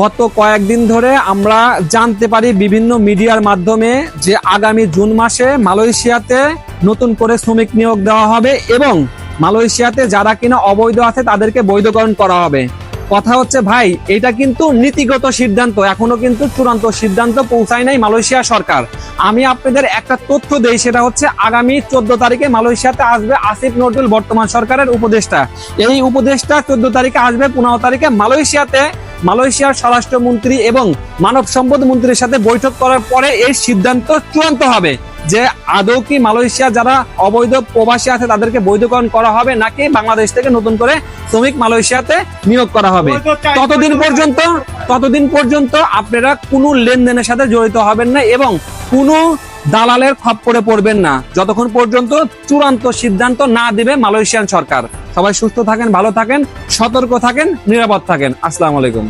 গত কয়েকদিন ধরে আমরা জানতে পারি বিভিন্ন মিডিয়ার মাধ্যমে যে আগামী জুন মাসে মালয়েশিয়াতে নতুন করে শ্রমিক নিয়োগ দেওয়া হবে এবং মালয়েশিয়াতে যারা কিনা অবৈধ আছে তাদেরকে বৈধকরণ করা হবে। কথা হচ্ছে, ভাই, এটা কিন্তু নীতিগত সিদ্ধান্ত। এখনও কিন্তু চূড়ান্ত সিদ্ধান্ত পৌঁছায় নাই মালয়েশিয়া সরকার। আমি আপনাদের একটা তথ্য দেই, সেটা হচ্ছে আগামী চোদ্দ তারিখে মালয়েশিয়াতে আসবে আসিফ নজরুল বর্তমান সরকারের উপদেষ্টা। এই উপদেষ্টা চোদ্দ তারিখে আসবে, পনেরো তারিখে মালয়েশিয়াতে মালয়েশিয়ার স্বরাষ্ট্রমন্ত্রী এবং মানব সম্পদ মন্ত্রীর সাথে বৈঠক করার পরে এই সিদ্ধান্ত চূড়ান্ত হবে। যে আদৌ কি মালয়েশিয়া যারা অবৈধ প্রবাসী আছে তাদেরকে বৈধকরণ করা হবে নাকি বাংলাদেশ থেকে নতুন করে শ্রমিক মালয়েশিয়াতে নিয়োগ করা হবে। ততদিন পর্যন্ত ততদিন পর্যন্ত আপনারা কোনো লেনদেনের সাথে জড়িত হবেন না এবং কোনো দালালের খপ্পরে পড়বেন না। যতক্ষণ পর্যন্ত চূড়ান্ত সিদ্ধান্ত না দিবে মালয়েশিয়ান সরকার। সবাই সুস্থ থাকেন ভালো থাকেন সতর্ক থাকেন নিরাপদ থাকেন। আসসালামু আলাইকুম।